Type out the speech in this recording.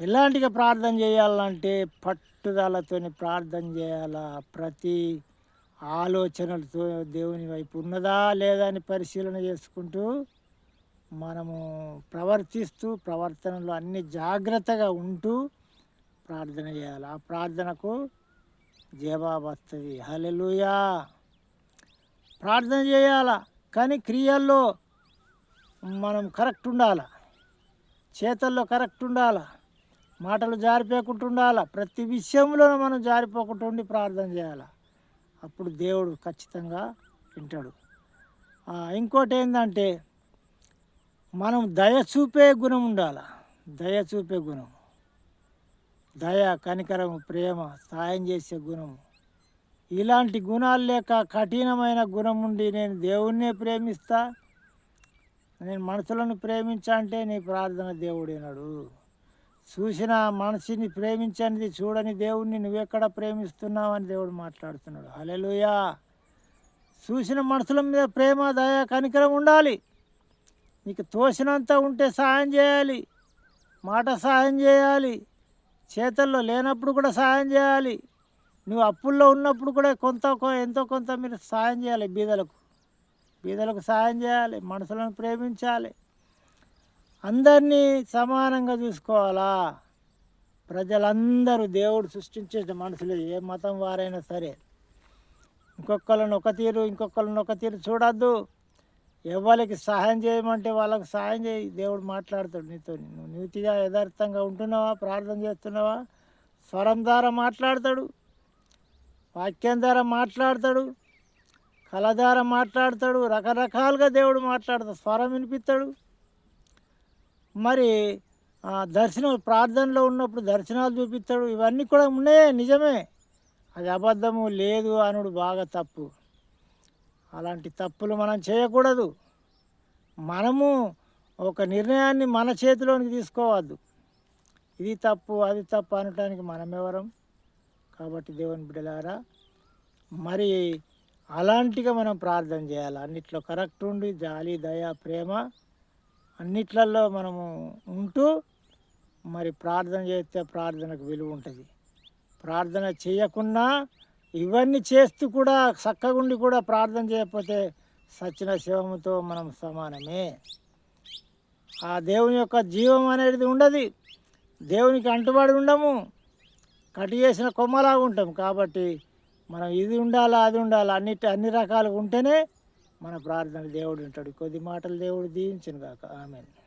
ఎలాంటిగా ప్రార్థన చేయాలంటే పట్టుదలతోని ప్రార్థన చేయాలా? ప్రతి ఆలోచనలతో దేవుని వైపు ఉన్నదా లేదా అని పరిశీలన చేసుకుంటూ మనము ప్రవర్తిస్తూ ప్రవర్తనలో అన్ని జాగ్రత్తగా ఉంటూ ప్రార్థన చేయాలి. ఆ ప్రార్థనకు జవాబు వస్తుంది. హలెలుయా ప్రార్థన చేయాలా? కానీ క్రియల్లో మనం కరెక్ట్ ఉండాలి? చేతల్లో కరెక్ట్ ఉండాలా? మాటలు జారిపోకుండా ప్రతి విషయంలో మనం జారిపోకుండా ఉండి ప్రార్థన చేయాలి. అప్పుడు దేవుడు ఖచ్చితంగా వింటాడు. ఇంకోటి ఏంటంటే మనం దయ చూపే గుణం ఉండాలి. దయ చూపే గుణం. దయ కనికరం ప్రేమ సాయం చేసే గుణం. ఇలాంటి గుణాలు లేక కఠినమైన గుణం ఉండి నేను దేవుణ్ణే ప్రేమిస్తా నేను మనుషులను ప్రేమించా అంటే నీ ప్రార్థన దేవుడేనాడు. చూసిన మనిషిని ప్రేమించనిది చూడని దేవుణ్ణి నువ్వెక్కడ ప్రేమిస్తున్నావు అని దేవుడు మాట్లాడుతున్నాడు. హలెలుయా చూసిన మనుషుల మీద ప్రేమ దయ కనికరం ఉండాలి. నీకు తోసినంత ఉంటే సహాయం చేయాలి. మాట సహాయం చేయాలి. చేతల్లో లేనప్పుడు కూడా సహాయం చేయాలి. నువ్వు అప్పుల్లో ఉన్నప్పుడు కూడా కొంత కొ- ఎంతో కొంత మీరు సహాయం చేయాలి బీదలకు. బీదలకు సహాయం చేయాలి మనుషులను ప్రేమించాలి. అందరినీ సమానంగా చూసుకోవాలా? ప్రజలందరూ దేవుడు సృష్టించే మనుషులు ఏ మతం వారైనా సరే. ఇంకొకళ్ళని ఒక తీరు ఇంకొకళ్ళని ఒక తీరు చూడద్దు. ఎవరికి సహాయం చేయమంటే వాళ్ళకి సహాయం చేయి. దేవుడు మాట్లాడతాడు నీతో నువ్వు నీతిగా యథార్థంగా ఉంటున్నావా? ప్రార్థన చేస్తున్నావా? స్వరం ద్వారా మాట్లాడతాడు. వాక్యం ద్వారా మాట్లాడతాడు. కళ ద్వారా మాట్లాడతాడు. రకరకాలుగా దేవుడు మాట్లాడతాడు. స్వరం వినిపిస్తాడు. మరి దర్శనం ప్రార్థనలో ఉన్నప్పుడు దర్శనాలు చూపిస్తాడు. ఇవన్నీ కూడా ఉన్నాయే నిజమే. అది అబద్ధము లేదు అనుడు బాగా తప్పు. అలాంటి తప్పులు మనం చేయకూడదు. మనము ఒక నిర్ణయాన్ని మన చేతిలోనికి తీసుకోవద్దు. ఇది తప్పు అది తప్పు అనటానికి మనమెవరం కాబట్టి దేవుని బిడ్డలారా మరి అలాంటిగా మనం ప్రార్థన చేయాలి. అన్నిట్లో కరెక్ట్ ఉండి జాలి దయ ప్రేమ అన్నిట్లలో మనము ఉంటూ మరి ప్రార్థన చేస్తే ప్రార్థనకు విలువ ఉంటుంది. ప్రార్థన చేయకుండా ఇవన్నీ చేస్తూ కూడా చక్కగుండి కూడా ప్రార్థన చేయకపోతే సచిన శివముతో మనం సమానమే. ఆ దేవుని యొక్క జీవం అనేది ఉండదు. దేవునికి అంటుబడి ఉండము. కట్ చేసిన కొమ్మలాగా ఉంటాం కాబట్టి మనం ఇది ఉండాలా అది ఉండాలా అన్నిటి అన్ని రకాలుగా ఉంటేనే మన ప్రార్థన దేవుడు ఉంటాడు కొద్ది మాటలు దేవుడు దీవించను కాక ఆమెను.